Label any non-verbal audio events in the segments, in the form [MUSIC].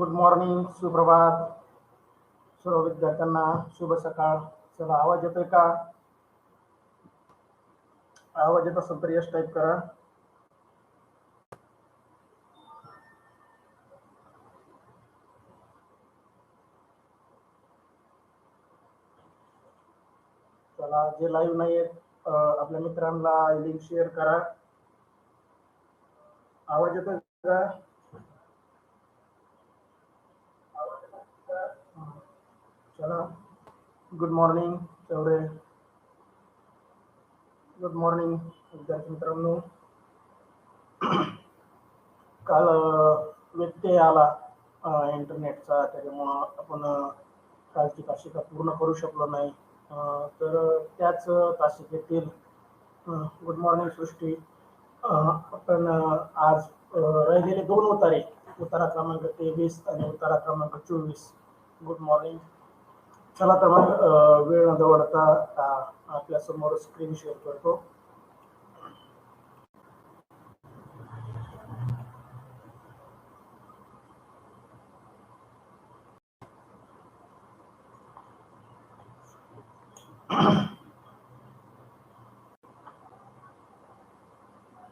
Good morning सुप्रभात सर्व विद्यार्थ्यांना शुभ सकाळ. चला आवाज येतोय का? आवाज येत असेल तर यश टाईप करा. चला जे लाईव्ह नाही आहेत आपल्या मित्रांना लिंक शेअर करा. आवाज येतोय का? चला good morning Chaure good morning विद्यार्थी मित्रांनो. [CLEARS THROAT] काल व्यत्यय आला इंटरनेटचा त्याच्यामुळं आपण कालची तासिका पूर्ण करू शकलो नाही. तर त्याच तासिकेतील गुड मॉर्निंग सृष्टी आपण आज अं, राहिलेले दोन उतारे. उतारा क्रमांक तेवीस आणि उतारा क्रमांक चोवीस. गुड मॉर्निंग चला तर मग वेळ न दवडता आपल्यासमोर स्क्रीन शेअर करतो.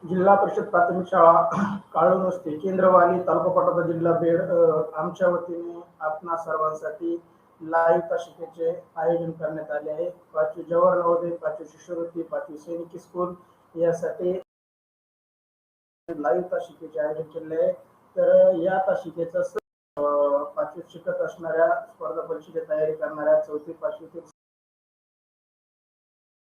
जिल्हा परिषद प्राथमिक शाळा काळून असते केंद्रवाली तालुका पटाचा जिल्हा बेड आमच्या वतीने आपणा सर्वांसाठी लाईव्ह तासिकेचे आयोजन करण्यात आले आहे. पाचवी जवाहर नवोदय पाचवी शिष्यवृत्ती पाचवी सैनिकी स्कूल यासाठी लाईव्ह तासिकेचे आयोजन केले आहे. तर या तासिकेचं पाचवीत शिकत असणाऱ्या स्पर्धा परीक्षेची तयारी करणाऱ्या चौथी पाचवी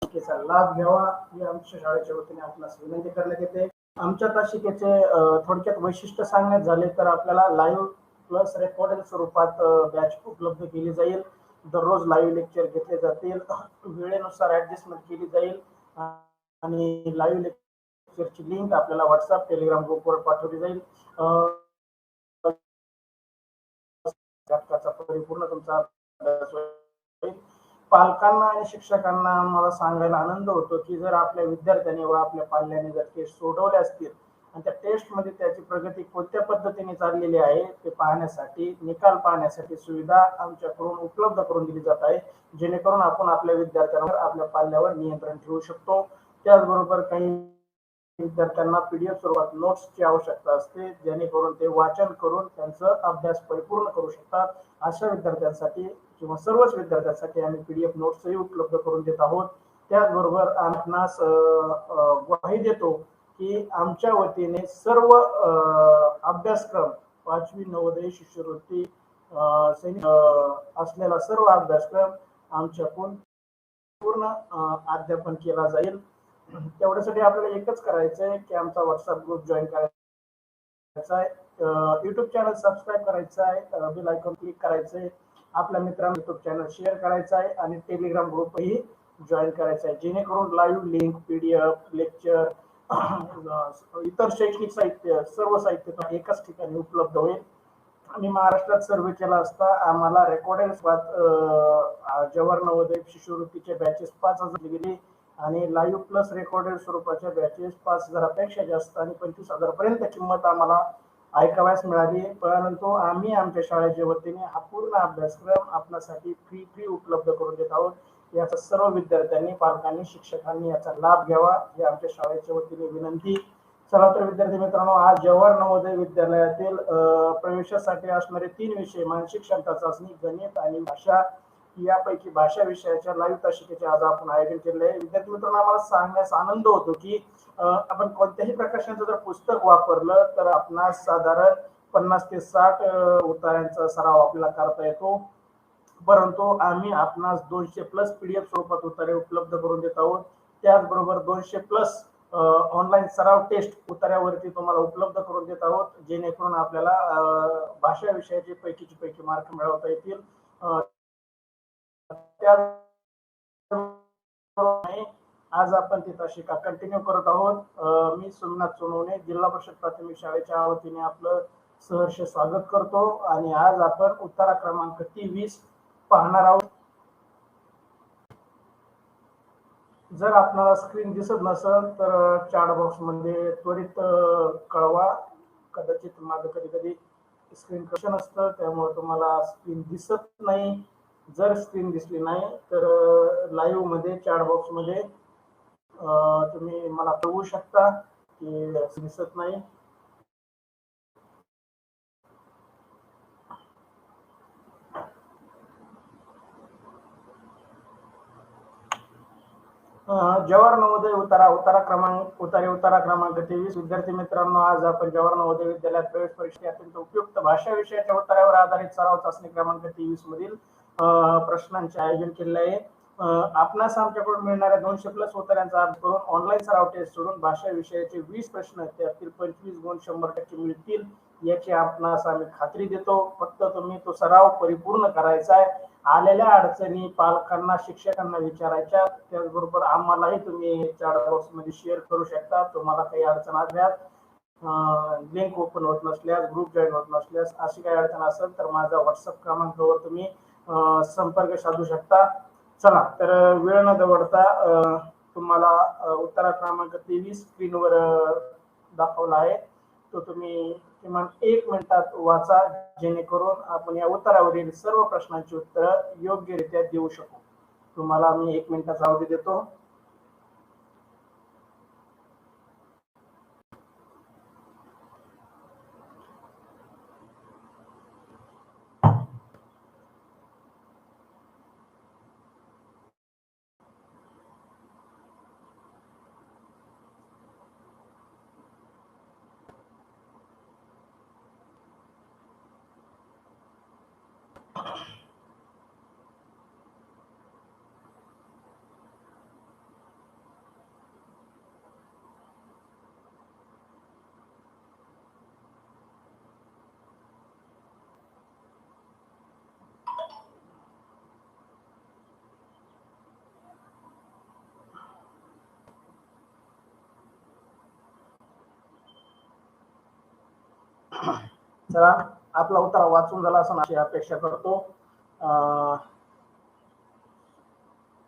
ते लाभ घ्यावा ही आमच्या शाळेच्या वतीने आपणास विनंती करण्यात येते. आमच्या तासिकेचे थोडक्यात वैशिष्ट्य सांगण्यात झाले तर आपल्याला लाईव्ह प्लस रेकॉर्डेड स्वरूपात बॅच उपलब्ध केली जाईल. दररोज लाईव्ह लेक्चर घेतले जातील. [CLEARS THROAT] वेळेनुसार ऍडजस्टमेंट केली जाईल. आणि लाईव्ह लेक्चरची लिंक आपल्याला व्हॉट्सअप टेलिग्राम ग्रुपवर पाठवली जाईल. परिपूर्ण तुमचा पालकांना आणि शिक्षकांना मला सांगायला आनंद होतो की जर आपल्या विद्यार्थ्यांनी व आपल्या पाल्याने जर टेस्ट सोडवले असतील आणि त्या टेस्टमध्ये त्याची प्रगती कोणत्या पद्धतीने चाललेली आहे ते पाहण्यासाठी निकाल पाहण्यासाठी सुविधा आमच्याकडून उपलब्ध करून दिली जात आहे जेणेकरून आपण आपल्या विद्यार्थ्यांवर आपल्या पाल्यावर नियंत्रण ठेवू शकतो. त्याचबरोबर काही विद्यार्थ्यांना पीडीएफ स्वरूपात नोट्सची आवश्यकता असते जेणेकरून ते वाचन करून त्यांचा अभ्यास परिपूर्ण करू शकतात. अशा विद्यार्थ्यांसाठी किंवा सर्वच विद्यार्थ्यांसाठी आम्ही पीडीएफ नोट्सही उपलब्ध करून देत आहोत. त्याचबरोबर आपणास ग्वाही देतो की आमच्या वतीने सर्व अभ्यासक्रम पाचवी नवोदय शिष्यवृत्ती सैनिक असलेला सर्व अभ्यासक्रम आमच्याकडून पूर्ण अध्यापन केला जाईल. तेवढ्यासाठी आपल्याला एकच करायचं आहे की आमचा व्हॉट्सअप ग्रुप जॉईन करायचा आहे. युट्यूब चॅनल सबस्क्राईब करायचं आहे. बेल आयकॉन क्लिक करायचं आहे. आपल्या मित्रांना युट्यूब चॅनल शेअर करायचा आहे. आणि टेलिग्राम ग्रुपही जॉईन करायचा आहे. जेणेकरून लाईव्ह लिंक पीडीएफ लेक्चर इतर शैक्षणिक साहित्य सर्व साहित्य एकाच ठिकाणी उपलब्ध होईल. आम्ही महाराष्ट्रात सर्वे केला असता आम्हाला रेकॉर्डेड जवाहर नवोदय शिष्यवृत्तीचे बॅचेस पाच हजार गेले आणि लाईव्ह प्लस रेकॉर्डेड स्वरूपाच्या बॅचेस पाच हजारापेक्षा जास्त आणि पंचवीस हजारपर्यंत किंमत आम्हाला ऐकाव्यास मिळाली. परंतु आम्ही आमच्या शाळेच्या वतीने हा पूर्ण अभ्यासक्रम आपल्यासाठी फ्री फ्री उपलब्ध करून देत आहोत. याचा सर्व विद्यार्थ्यांनी पालकांनी शिक्षकांनी याचा लाभ घ्यावा ही आमच्या शाळेच्या वतीने विनंती. चला तर विद्यार्थी मित्रांनो आज जवाहर नवोदय विद्यालयातील प्रवेशासाठी असणारे तीन विषय मानसिक क्षमता चाचणी गणित आणि भाषा यापैकी भाषा विषयाच्या लाईव्ह तासिकेचे आज आपण आयोजन केले आहे. विद्यार्थी मित्रांनो आम्हाला सांगण्यास आनंद होतो की आपण कोणत्याही प्रकाशनाचं जर पुस्तक वापरलं तर आपणास साधारण पन्नास ते साठ अ, उतार्यांचा सराव आपल्याला करता येतो. परंतु आम्ही आपणास दोनशे प्लस पीडीएफ स्वरूपात उतारे उपलब्ध करून देत आहोत. त्याचबरोबर दोनशे प्लस ऑनलाईन सराव टेस्ट उतार्यावरती तुम्हाला उपलब्ध करून देत आहोत जेणेकरून आपल्याला भाषा विषयाचे पैकीचे पैकी मार्क मिळवता येतील. आज आपण ती शिका कंटिन्यू करत आहोत. मी सोमनाथ सोनवणे जिल्हा परिषद प्राथमिक शाळेच्या वतीने आपलं सहर्ष स्वागत करतो. आणि आज आपण उत्तरा क्रमांक तेवीस पाहणार आहोत. जर आपणाला स्क्रीन दिसत नसेल तर चॅट बॉक्समध्ये त्वरित कळवा. कदाचित माझं कधी कधी स्क्रीन कशन असतं त्यामुळे तुम्हाला स्क्रीन दिसत नाही. जर स्क्रीन दिसली नाही तर लाईव्हमध्ये चॅट बॉक्समध्ये तुम्ही मला कळवू शकता की दिसत नाही. जवाहर नवोदय उतारा उतारा क्रमांक उतारे उतारा क्रमांक तेवीस. विद्यार्थी मित्रांनो आज आपण जवाहर नवोदय विद्यालयात प्रवेश परीक्षे अत्यंत उपयुक्त भाषा विषयाच्या उत्तरावर आधारित सराव चाचणी क्रमांक तेवीस मधील प्रश्नांचे आयोजन केलेले आहे. आपणास आमच्याकडून मिळणाऱ्या दोनशे प्लस उत्तरांचा अर्थ करून ऑनलाईन सराव टेस्ट सोडून भाषा विषयाचे वीस प्रश्न त्यातील पंचवीस गुण शंभर टक्के मिळतील. याची आपणास आम्ही खात्री देतो. फक्त तुम्ही तो सराव परिपूर्ण करायचा आहे. आलेल्या अडचणी पालकांना शिक्षकांना विचारायच्या त्याचबरोबर आम्हालाही तुम्ही चॅट बॉक्समध्ये शेअर करू शकता. तुम्हाला काही अडचण असल्यास लिंक ओपन होत नसल्यास ग्रुप जॉईन होत नसल्यास अशी काही अडचण असेल तर माझा व्हॉट्सअप क्रमांकावर तुम्ही संपर्क साधू शकता. चला तर वेळ न दवडता तुम्हाला उत्तरा क्रमांक तेवीस स्क्रीनवर दाखवला आहे. तो तुम्ही किमान एक मिनिटात वाचा जेणेकरून आपण या उत्तरावरील सर्व प्रश्नांची उत्तरं योग्यरित्या देऊ शकू. तुम्हाला मी एक मिनिटाचा अवधी देतो. चला आपला उतारा वाचून झाला असं अशी अपेक्षा करतो.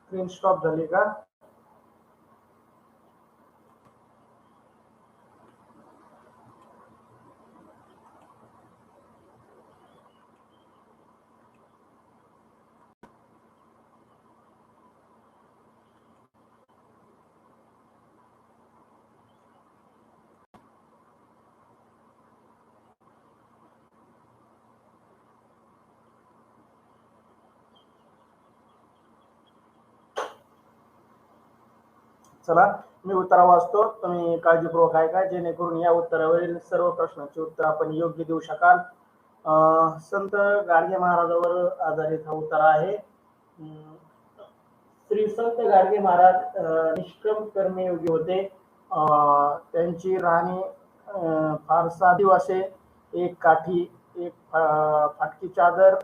स्क्रीन स्टॉप झाली का? चला मी उत्तर वाचतो तुम्ही काळजीपूर्वक ऐका जेणेकरून या उत्तरावरील सर्व प्रश्नांची उत्तर आपण योग्य देऊ शकाल. संत गाडगे महाराजावर आधारित हा उत्तर आहे. श्री संत गाडगे महाराज निष्क्रम कर्मयोगी होते. त्यांची राहणी फार साधी असे एक काठी एक फा- फाटकी चादर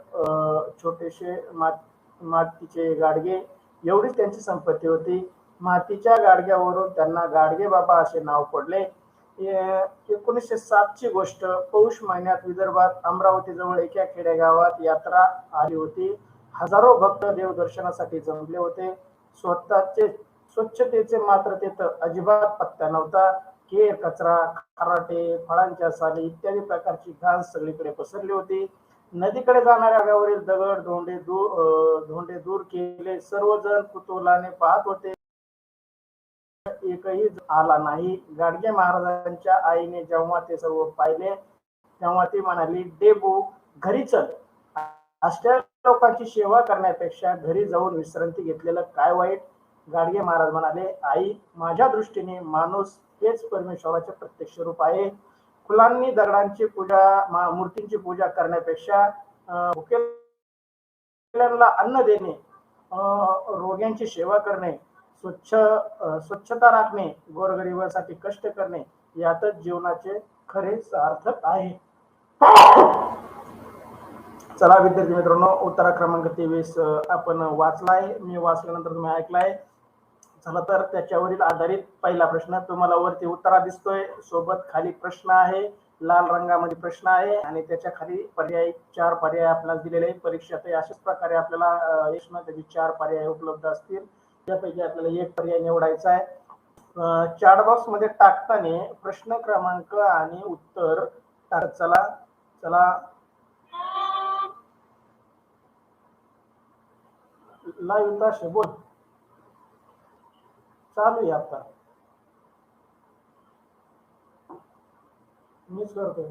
छोटेसे मात मातीचे गाडगे एवढीच त्यांची संपत्ती होती. मातीच्या गाडग्यावरून त्यांना गाडगे बाबा असे नाव पडले. एकोणीसशे सात ची गोष्ट. पौष महिन्यात विदर्भात अमरावती जवळ एका खेडेगावात यात्रा आली होती. हजारो भक्त देवदर्शनासाठी जमले होते. स्वतःचे स्वच्छतेचे मात्र तिथं अजिबात पत्ता नव्हता. केर कचरा खराटे फळांच्या साली इत्यादी प्रकारची घाण सगळीकडे पसरली होती. नदीकडे जाणाऱ्या गावावरील दगड धोंडे दूर अं, धोंडे दूर केले. सर्वजण कुतूहलाने पाहत होते. एकही आला नाही. गाडगे महाराजांच्या आईने जेव्हा ते सर्व पाहिले तेव्हा ती म्हणाली डेबू घरी चल. अशा लोकांची सेवा करण्यापेक्षा घरी जाऊन विश्रांती घेतलेलं काय वाईट? गाडगे महाराज म्हणाले आई माझ्या दृष्टीने माणूस हेच परमेश्वराचे प्रत्यक्ष रूप आहे. फुलांनी दगडांची पूजा मूर्तींची पूजा करण्यापेक्षा अन्न देणे अं, रोग्यांची सेवा करणे स्वच्छ स्वच्छता राखणे गोरगरिबासाठी कष्ट करणे यातच जीवनाचे खरे सार्थक आहे. चला विद्यार्थी मित्रांनो उत्तरा क्रमांक तेवीस आपण वाचलाय मी वाचल्यानंतर तुम्ही ऐकलाय. चला तर त्याच्यावरील आधारित पहिला प्रश्न तुम्हाला वरती उत्तरा दिसतोय. सोबत खाली प्रश्न आहे लाल रंगामध्ये प्रश्न आहे आणि त्याच्याखाली पर्याय चार पर्याय आपल्याला दिलेले आहे परीक्षेत अशाच प्रकारे आपल्याला प्रश्न त्याचे चार पर्याय उपलब्ध असतील. यापैकी आपल्याला एक पर्याय निवडायचा आहे. चॅट बॉक्समध्ये टाकताना प्रश्न क्रमांक आणि उत्तर चला चला. लाईव्ह बोल. चालू आहे आता. मीच करतोय.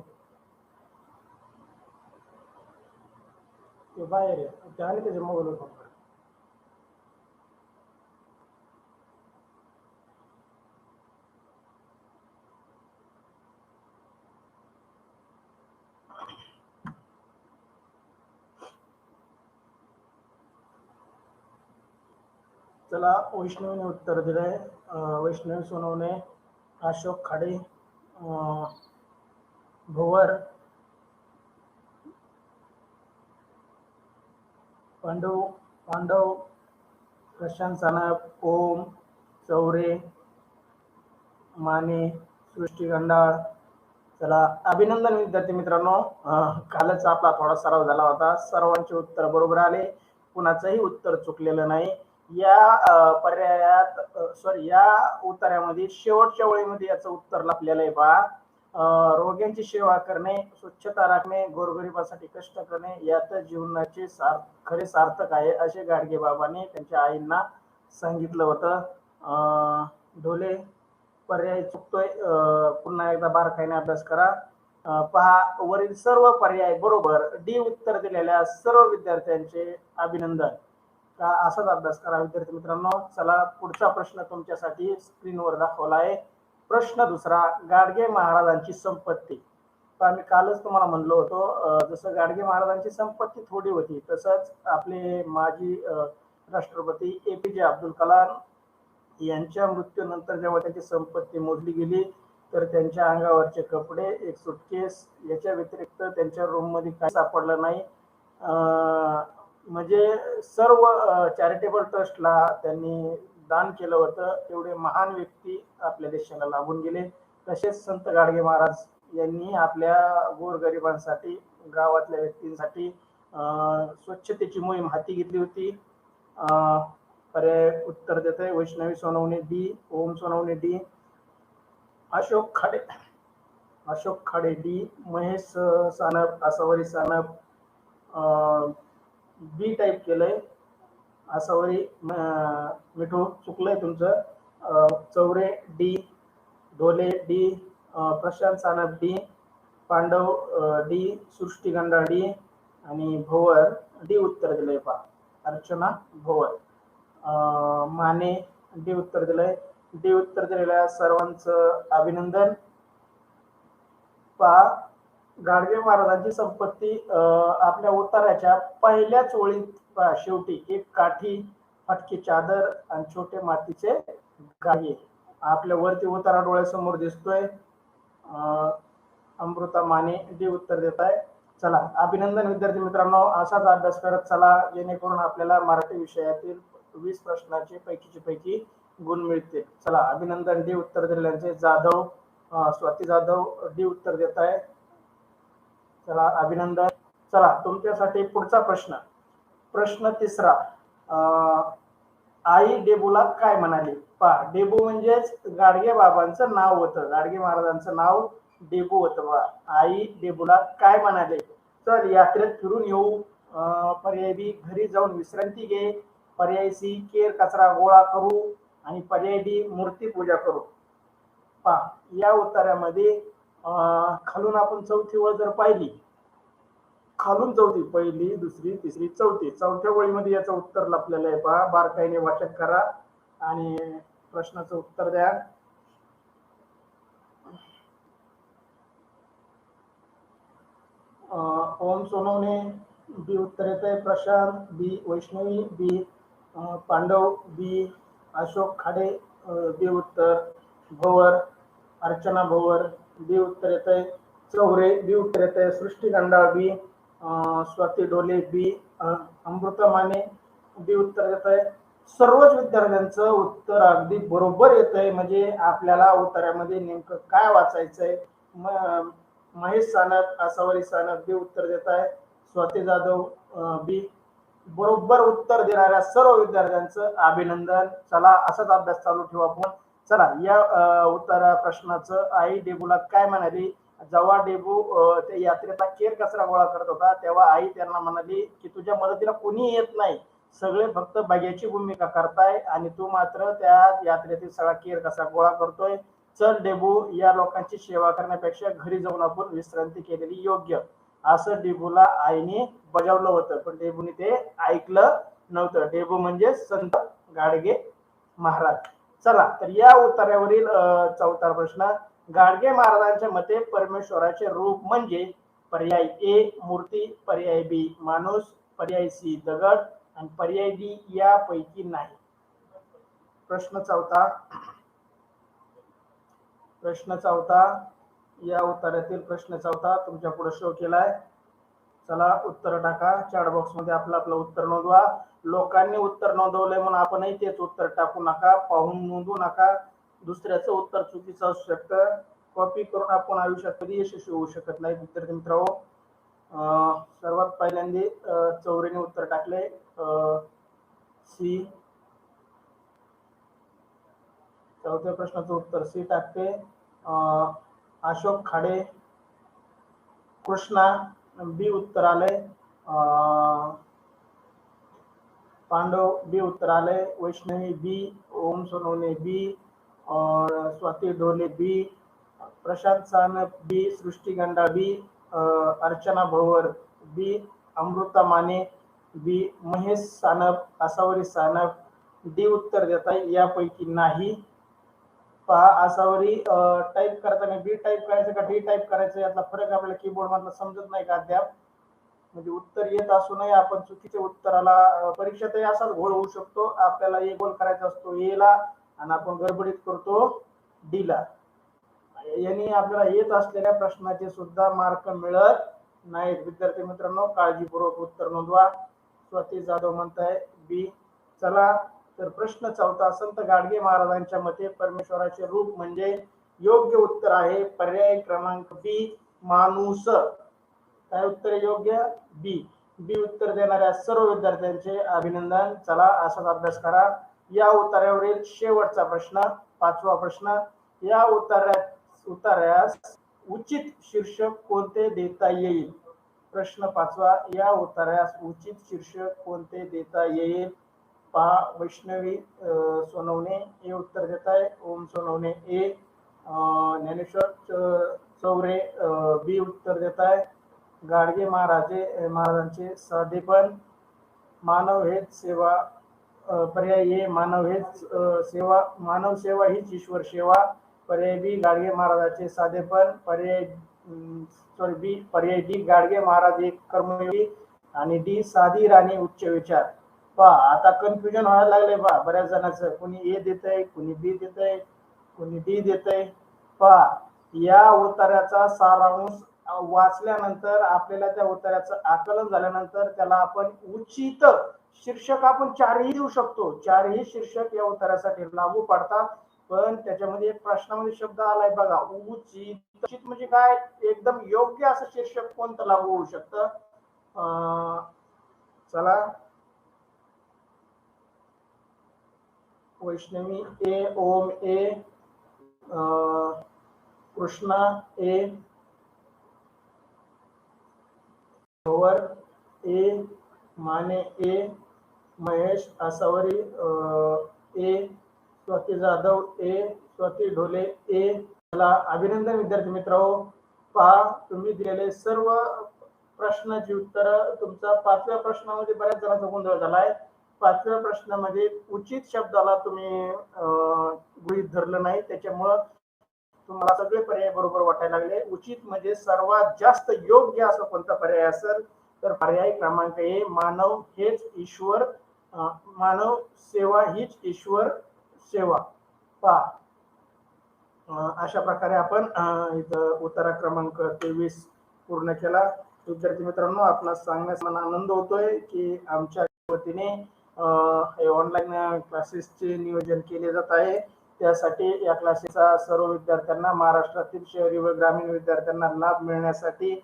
ते बाहेर आहे. त्याने त्याच्या मोबाईलवर चला वैष्णवीने उत्तर दिले अं, वैष्णवी सोनवणे अशोक खाडे अं, भुवर पांडव पांडव प्रशांत सानप ओम चौरे माने सृष्टी गंडाळ. चला अभिनंदन विद्यार्थी मित्रांनो. कालच आपला थोडा सराव झाला होता. सर्वांचे उत्तर बरोबर आले. कुणाचंही उत्तर चुकलेलं नाही. या पर्यायात सॉरी या उत्तरामध्ये शेवटच्या वेळेमध्ये याचं उत्तर लपलेलं आहे पहा रोग्यांची सेवा करणे स्वच्छता राखणे गोरगरिबासाठी कष्ट करणे यात जीवनाचे सार खरे सार्थक आहे असे गाडगे बाबांनी त्यांच्या आईंना सांगितलं होतं. अं, ढोले पर्याय चुकतोय पुन्हा एकदा बारकाईने अभ्यास करा. पहा वरील सर्व पर्याय बरोबर डी उत्तर दिलेल्या सर्व विद्यार्थ्यांचे अभिनंदन. का असाच अभ्यास करा? विद्यार्थी मित्रांनो चला पुढचा प्रश्न तुमच्यासाठी स्क्रीनवर दाखवला आहे. प्रश्न दुसरा गाडगे महाराजांची संपत्ती. तर आम्ही कालच तुम्हाला म्हणलो होतो जसं गाडगे महाराजांची संपत्ती थोडी होती तसंच आपले माजी राष्ट्रपती ए पी जे अब्दुल कलाम यांच्या मृत्यूनंतर जेव्हा त्यांची संपत्ती मोजली गेली तर त्यांच्या अंगावरचे कपडे एक सुटकेस याच्या व्यतिरिक्त त्यांच्या रूममध्ये काय काही सापडलं नाही. म्हणजे सर्व चॅरिटेबल ट्रस्टला त्यांनी दान केलं होतं. तेवढे महान व्यक्ती आपल्या देशाला लाभून गेले. तसेच संत गाडगे महाराज यांनी आपल्या गोरगरिबांसाठी गावातल्या व्यक्तींसाठी स्वच्छतेची मोहीम हाती घेतली होती. पर्याय उत्तर देत आहे Vaishnavi Sonawane D Om Sonawane D Ashok Khade Ashok Khade D Mahesh Sanap Asawari Sanap B type केलंय. आसावरी अं, मिठू चुकलंय तुमचं. Chaure D Dhole D Prashant Sanap D Pandav D Srushti Ganda D आणि भोवर. डी उत्तर दिलंय पा अर्चना भोवर. माने डी उत्तर दिलंय. डी उत्तर दिलेल्या सर्वांचं अभिनंदन. पा गाडगे महाराजांची संपत्ती आपल्या उताराच्या पहिल्याच ओळीत शेवटी एक काठी फटकी चादर आणि छोटे मातीचे गाडगे आपल्या वरती उतारा डोळ्यासमोर दिसतोय. अमृता माने डी उत्तर देत आहे. चला अभिनंदन विद्यार्थी मित्रांनो. असाच अभ्यास करत चला जेणेकरून आपल्याला मराठी विषयातील वीस प्रश्नाचे पैकीचे पैकी गुण मिळते चला अभिनंदन डी उत्तर दिल्याचे जाधव स्वाती जाधव डी उत्तर देत आहे. चला अभिनंदन. चला तुमच्यासाठी पुढचा प्रश्न. प्रश्न तिसरा. अं, आई डेबूला काय म्हणाली? पहा डेबू म्हणजेच गाडगे बाबांचं नाव होतं. गाडगे महाराजांचं नाव डेबू होतं बा. आई डेबूला काय म्हणाले? चल यात्रेत फिरून येऊ. पर्याय बी घरी जाऊन विश्रांती घे. पर्याय सी केर कचरा गोळा करू. आणि पर्याय डी मूर्ती पूजा करू. पहा या उत्तरामध्ये खालून आपण चौथी वळ जर पाहिली खालून चौथी पहिली दुसरी तिसरी चौथी चौथ्या वळीमध्ये याचं उत्तर लपलेलं आहे पहा. बारकाईने वाचक करा आणि प्रश्नाचं उत्तर द्या. ओम सोनवणे बी उत्तर येत आहे प्रशांत बी वैष्णवी बी पांडव बी अशोक खाडे बी उत्तर भोवर अर्चना भोवर बी उत्तर येत आहे चौरे बी उत्तर येत आहे सृष्टी गंडाळ बी स्वाती डोले बी अमृतमाने अमृता माने बी उत्तर येत आहे सर्वच विद्यार्थ्यांचं उत्तर अगदी बरोबर येत आहे म्हणजे आपल्याला उत्तरामध्ये नेमकं काय वाचायचं आहे महेश सानप आसावरी सानप बी उत्तर देत आहे स्वाती जाधव बी बरोबर उत्तर देणाऱ्या सर्व विद्यार्थ्यांचं अभिनंदन. चला असाच अभ्यास चालू ठेवा आपण. चला या उत्तर प्रश्नाचं आई डेबूला काय म्हणाली? जेव्हा डेबू त्या यात्रेचा केर कचरा गोळा करत होता तेव्हा आई त्यांना म्हणाली की तुझ्या मदतीला कोणी येत नाही. सगळे फक्त बघ्याची भूमिका करताय आणि तू मात्र त्या यात्रेतील सगळा केर कसा गोळा करतोय. चल डेबू या लोकांची सेवा करण्यापेक्षा घरी जाऊन आपण विश्रांती केलेली योग्य. असं डेबूला आईने बजावलं होतं पण डेबूने ते ऐकलं नव्हतं. डेबू म्हणजे संत गाडगे महाराज. चला तर या उत्तरावरील चौथा प्रश्न गाडगे महाराजांच्या मते परमेश्वराचे रूप म्हणजे पर्याय ए मूर्ती पर्याय बी माणूस पर्याय सी दगड आणि पर्याय डी यापैकी नाही. प्रश्न चौथा. प्रश्न चौथा. या उत्तरातील प्रश्न चौथा तुमच्यापुढे शो केलाय. चला उत्तर टाका. चॅट बॉक्समध्ये आपलं आपलं उत्तर नोंदवा. लोकांनी उत्तर नोंदवलंय म्हणून आपणही तेच उत्तर टाकू नका पाहून नोंदवू नका. दुसऱ्याचं उत्तर चुकीचं असू शकतं. कॉपी करून आपण आयुष्यात कधी यशस्वी होऊ शकत नाही विद्यार्थी मित्रांनो. सर्वात पहिल्यांदा चौरीने उत्तर टाकले सी. चौथ्या प्रश्नाचं उत्तर सी टाकते. अशोक खाडे कृष्णा बी उत्तर आलंय. पांडव बी उत्तरालय वैष्णवी बी ओम सोनोने बी अं, स्वाती ढोले बी प्रशांत सानप बी सृष्टी Ganda B Archana Bhavar B Amruta Mane B Mahesh Sanap Asawari Sanap D उत्तर देता यापैकी नाही. पहा आसावरी टाईप करताना बी टाईप करायचं का डी टाईप करायचं यातला फरक आपल्याला कीबोर्ड मधला समजत नाही का अद्याप? म्हणजे उत्तर येत असूनही आपण चुकीच्या उत्तराला परीक्षेतही असाच घोळ होऊ शकतो. आपल्याला ए गोल करायचा असतो ए ला आणि आपण गडबडीत करतो डी ला. यांनी आपल्याला येत असलेल्या प्रश्नाचे सुद्धा मार्क मिळत नाहीत. विद्यार्थी मित्रांनो काळजीपूर्वक उत्तर नोंदवा. स्वाती जाधव म्हणताय बी चला. तर प्रश्न चौथा संत गाडगे महाराजांच्या मते परमेश्वराचे रूप म्हणजे योग्य उत्तर आहे. पर्याय क्रमांक बी माणूस. काय उत्तर योग्य? बी बी उत्तर देणाऱ्या सर्व विद्यार्थ्यांचे अभिनंदन. चला असाच अभ्यास करा. या उतार्यावरील शेवटचा प्रश्न पाचवा प्रश्न. या उत्तरा उतार्यास उचित शीर्षक कोणते देता येईल? प्रश्न पाचवा. या उतार्यास उचित शीर्षक कोणते देता येईल? पहा वैष्णवी अं, सोनवणे. हे उत्तर देत आहे ओम सोनवणे. ए अं, ज्ञानेश्वर च- चौरे बी उत्तर देत आहे गाडगे महाराजे महाराजांचे साधेपण मानव हेच सेवा पर्याय मानव हेच सेवा मानव सेवा हीच ईश्वर सेवा पर्याय बी गाडगे महाराजांचे साधेपण पर्याय सॉरी बी पर्याय डी गाडगे महाराज एक कर्मयोगी आणि डी साधी राणी उच्च विचार. पहा आता कन्फ्युजन व्हायला लागले पहा बऱ्याच जणांचं. कुणी ए देत आहे बी देत आहे डी देत आहे पहा या उत्तराचा सारांश वाचल्यानंतर आपल्याला त्या उत्तराचं आकलन झाल्यानंतर त्याला आपण उचित शीर्षक आपण चारही देऊ शकतो. चारही शीर्षक या उत्तरासाठी लागू पडतात. पण त्याच्यामध्ये एक प्रश्नामध्ये शब्द आलाय बघा उचित. म्हणजे काय? एकदम योग्य असं शीर्षक कोणतं लागू होऊ शकतं? अं, चला. वैष्णवी ए ओम ए कृष्णा ए भवर ए माने ए महेश आसावरी अं, ए स्वाती जाधव ए स्वाती ढोले ए मला अभिनंदन विद्यार्थी मित्रांनो. पहा तुम्ही दिलेले सर्व प्रश्नाची उत्तर तुमचा पाचव्या प्रश्नामध्ये बऱ्याच जणांचा गोंधळ झालाय. पाचव्या प्रश्नामध्ये उचित शब्दाला तुम्ही अं, धरलं नाही. त्याच्यामुळं तुम्हाला सगळे पर्याय बरोबर वाटायला लागले. उचित म्हणजे सर्वात जास्त योग्य असं कोणता पर्याय असेल तर पर्याय क्रमांक ए मानव हेच ईश्वर मानव सेवा हीच ईश्वर सेवा. पा अशा प्रकारे आपण इथं उत्तरा क्रमांक तेवीस पूर्ण केला. विद्यार्थी मित्रांनो आपणास सांगण्यास मला आनंद होतोय की आमच्या वतीने हे ऑनलाईन क्लासेसचे नियोजन केले जात आहे. त्यासाठी या क्लासेसचा सर्व विद्यार्थ्यांना महाराष्ट्रातील शहरी व ग्रामीण विद्यार्थ्यांना लाभ मिळण्यासाठी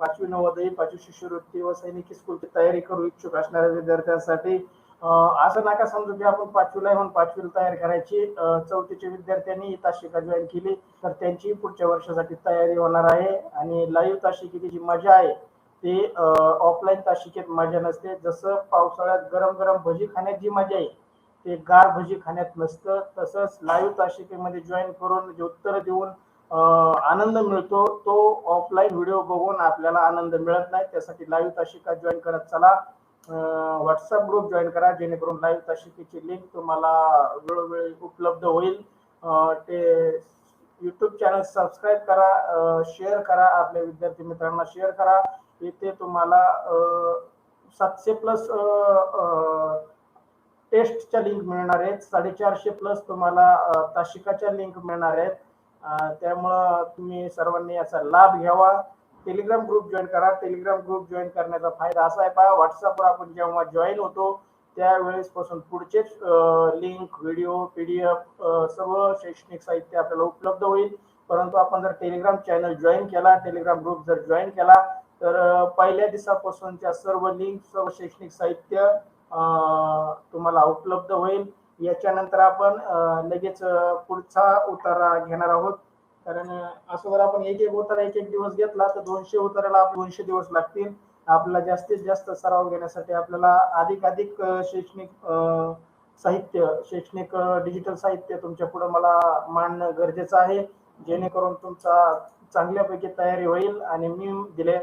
पाचवी नवोदय पाचवी शिष्यवृत्ती व सैनिकी स्कूलची तयारी करू इच्छुक असणाऱ्या विद्यार्थ्यांसाठी असं नका समजू की आपण पाचवीला म्हणून पाचवीला तयार करायची. चौथीच्या विद्यार्थ्यांनी ही जॉईन केली तर त्यांची पुढच्या वर्षासाठी तयारी होणार आहे. आणि लाईव्ह ताशिकेची जी मजा आहे ते ऑफलाईन ताशिकेत मजा नसते. जसं पावसाळ्यात गरम गरम भजी खाण्यात जी मजा आहे ते गार भजी खाण्यात नसतं. तसंच लाईव्ह ताशिकेमध्ये जॉईन करून जे उत्तर देऊन आनंद मिळतो तो ऑफलाईन व्हिडिओ बघून आपल्याला आनंद मिळत नाही. त्यासाठी लाईव्ह ताशिका जॉईन करत चला. व्हॉट्सअप ग्रुप जॉईन करा जेणेकरून लाईव्ह ताशिकेची लिंक तुम्हाला वेळोवेळी उपलब्ध होईल. ते यूट्यूब चॅनल सबस्क्राईब करा शेअर करा आपल्या विद्यार्थी मित्रांना शेअर करा. इथे तुम्हाला सातशे प्लस टेस्टच्या लिंक मिळणार आहेत. साडेचारशे प्लस तुम्हाला ताशिकाच्या लिंक मिळणार आहेत. त्यामुळं तुम्ही सर्वांनी याचा लाभ घ्यावा. टेलिग्राम ग्रुप जॉईन करा. टेलिग्राम ग्रुप जॉईन करण्याचा फायदा असा आहे पहा व्हॉट्सअपवर आपण जेव्हा जॉईन होतो त्यावेळेस पासून पुढचेच link video P D F सर्व शैक्षणिक साहित्य आपल्याला उपलब्ध होईल. परंतु आपण जर टेलिग्राम चॅनल जॉईन केला टेलिग्राम ग्रुप जर जॉईन केला तर पहिल्या दिवसापासूनच्या सर्व लिंक सर्व शैक्षणिक साहित्य तुम्हाला उपलब्ध होईल. याच्यानंतर आपण लगेच पुढचा उतारा घेणार आहोत. कारण असं जर आपण एक एक उतारा एक एक दिवस घेतला तर दोनशे उताराला दोनशे दिवस लागतील. आपला जास्तीत जास्त सराव घेण्यासाठी आपल्याला अधिक अधिक शैक्षणिक साहित्य शैक्षणिक डिजिटल साहित्य तुमच्यापुढे मला मांडणं गरजेचं आहे. जेणेकरून तुमचा चांगल्यापैकी तयारी होईल आणि मी दिले